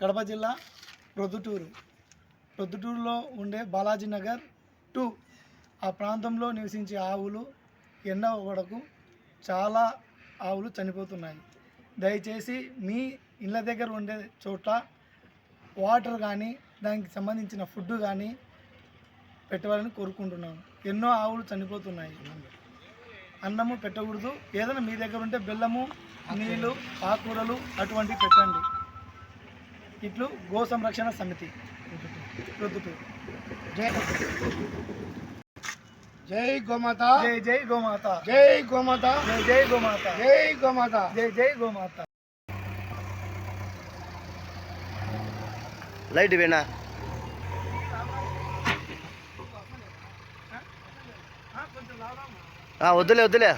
కడప జిల్లా ప్రొద్దుటూరు. ప్రొద్దుటూరులో ఉండే బాలాజీ నగర్ టూ ఆ ప్రాంతంలో నివసించే ఆవులు ఎన్నో వడకు చాలా ఆవులు చనిపోతున్నాయి. దయచేసి మీ ఇళ్ళ దగ్గర ఉండే చోట్ల వాటర్ కానీ దానికి సంబంధించిన ఫుడ్ కానీ పెట్టవాలని కోరుకుంటున్నాను. ఎన్నో ఆవులు చనిపోతున్నాయి. అన్నము పెట్టకూడదు. ఏదైనా మీ దగ్గర ఉంటే బెల్లము నీళ్ళు ఆకుకూరలు అటువంటివి పెట్టండి. ఇట్లు గో సంరక్షణ సమితి. జై గోమాత. జై జై గోమాత. జై గోమాత. జై జై గోమాత. జై గోమాత. జై జై గోమాత. లైట్ వేనా? కొంచెం వద్దులే వద్దులే